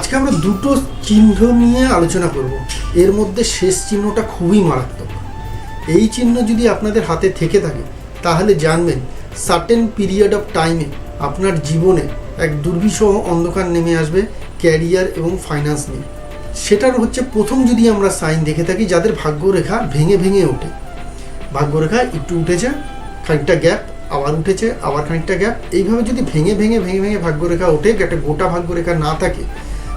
আজকে আমরা দুটো চিহ্ন নিয়ে আলোচনা করব। এর মধ্যে শেষ চিহ্নটা খুবই মারাত্মক। এই চিহ্ন যদি আপনাদের হাতে থেকে থাকে, তাহলে জানবেন সার্টেন পিরিয়ড অফ টাইমে আপনার জীবনে এক দুর্বিষহ অন্ধকার নেমে আসবে ক্যারিয়ার এবং ফাইন্যান্স নিয়ে। সেটার হচ্ছে প্রথম যদি আমরা সাইন দেখে থাকি, যাদের ভাগ্যরেখা ভেঙে ভেঙে ওঠে। ভাগ্যরেখা একটু উঠেছে, খানিকটা গ্যাপ আবার উঠেছে, আবার খানিকটা গ্যাপ এইভাবে যদি ভেঙে ভেঙে ভেঙে ভেঙে ভাগ্যরেখা ওঠে একটা গোটা ভাগ্যরেখা না থাকে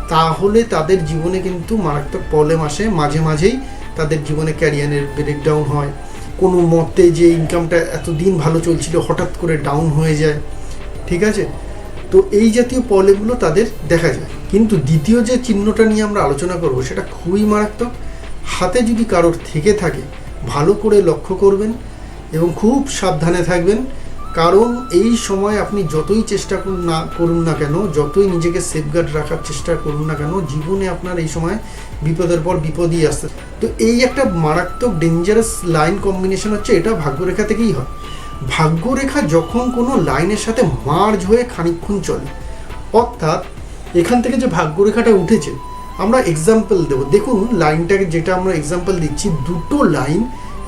তাহলে তাদের জীবনে কিন্তু মারাত্মক প্রবলেম আসে। মাঝে মাঝেই তাদের জীবনে ক্যারিয়ারের ব্রেকডাউন হয়। কোনো মতে যে ইনকামটা এতদিন ভালো চলছিল, হঠাৎ করে ডাউন হয়ে যায়। ঠিক আছে? তো এই জাতীয় প্রবলেমগুলো তাদের দেখা যায়। কিন্তু দ্বিতীয় যে চিহ্নটা নিয়ে আমরা আলোচনা করব, সেটা খুবই মারাত্মক। হাতে যদি কারোর থেকে থাকে, ভালো করে লক্ষ্য করবেন এবং খুব সাবধানে থাকবেন। কারণ এই সময় আপনি যতই চেষ্টা করুন না করুন না কেন, যতই নিজেকে সেফগার্ড রাখার চেষ্টা করুন না কেন, জীবনে আপনার এই সময় বিপদের পর বিপদই আসতে তো এই একটা মারাত্মক ডেঞ্জারাস লাইন কম্বিনেশন হচ্ছে, এটা ভাগ্যরেখা থেকেই হয়। ভাগ্যরেখা যখন কোনো লাইনের সাথে মার্জ হয়ে খানিকক্ষণ চলে, অর্থাৎ এখান থেকে যে ভাগ্যরেখাটা উঠেছে, আমরা এক্সাম্পল দেব। দেখুন লাইনটাকে যেটা আমরা এক্সাম্পল দিচ্ছি, দুটো লাইন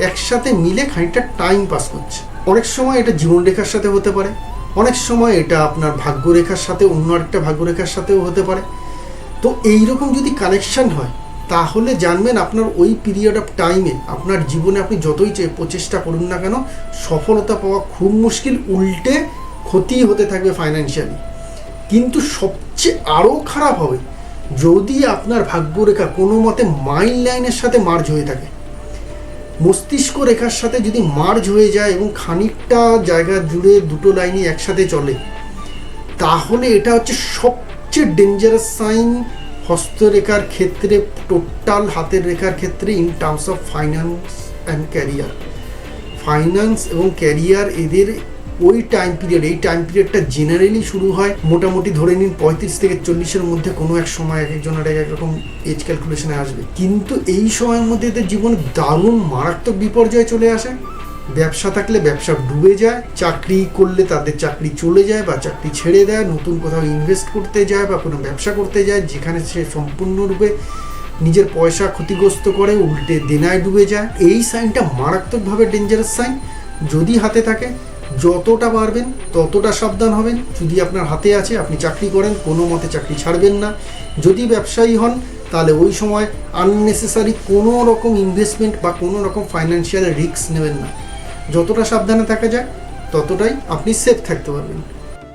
একসাথে মিলে খানিকটা টাইম পাস করছে। অনেক সময় এটা জীবনরেখার সাথে হতে পারে। অনেক সময় এটা আপনার ভাগ্যরেখার সাথে, অন্য একটা ভাগ্যরেখার সাথেও হতে পারে। তো এইরকম যদি কানেকশান হয়, তাহলে জানবেন আপনার ওই পিরিয়ড অফ টাইমে আপনার জীবনে আপনি যতই চে- প্রচেষ্টা করুন না কেন, সফলতা পাওয়া খুব মুশকিল, উল্টে ক্ষতি হতে থাকবে ফাইন্যান্সিয়ালি কিন্তু সবচেয়ে আরও খারাপ হবে, যদি আপনার ভাগ্যরেখা কোনো মতে মাইল লাইনের সাথে মার্জ হয়ে থাকে মস্তিষ্ক রেখার সাথে যদি মার্জ হয়ে যায় এবং খানিকটা জায়গা জুড়ে দুটো লাইনে একসাথে চলে, তাহলে এটা হচ্ছে সবচেয়ে ডেঞ্জারাস সাইন হস্তরেখার ক্ষেত্রে টোটাল হাতের রেখার ক্ষেত্রে in terms of finance and career finance এবং ক্যারিয়ার এদের ওই টাইম পিরিয়ড এই টাইম পিরিয়ডটা জেনারেলি শুরু হয় মোটামুটি ধরে নিন পঁয়ত্রিশ থেকে চল্লিশের মধ্যে কোনো এক সময় এক একজনের এক এক রকম এজ ক্যালকুলেশনে আসবে। কিন্তু এই সময়ের মধ্যে এদের জীবনে দারুণ মারাত্মক বিপর্যয় চলে আসে। ব্যবসা থাকলে ব্যবসা ডুবে যায়, চাকরি করলে তাদের চাকরি চলে যায় বা চাকরি ছেড়ে দেয়, নতুন কোথাও ইনভেস্ট করতে যায় বা কোনো ব্যবসা করতে যায়, যেখানে সে সম্পূর্ণরূপে নিজের পয়সা ক্ষতিগ্রস্ত করে, উল্টে দেনায় ডুবে যায়। এই সাইনটা মারাত্মকভাবে ডেঞ্জারাস সাইন যদি হাতে থাকে যতটা পারবেন, ততটা সাবধান হবেন। যদি আপনার হাতে আছে, আপনি চাকরি করেন, কোনো মতে চাকরি ছাড়বেন না। যদি ব্যবসায়ী হন, তাহলে ওই সময় আননেসেসারি কোনো রকম ইনভেস্টমেন্ট বা কোনো রকম ফাইন্যান্সিয়াল রিস্ক নেবেন না। যতটা সাবধানে থাকা যায়, ততটাই আপনি সেফ থাকতে পারবেন।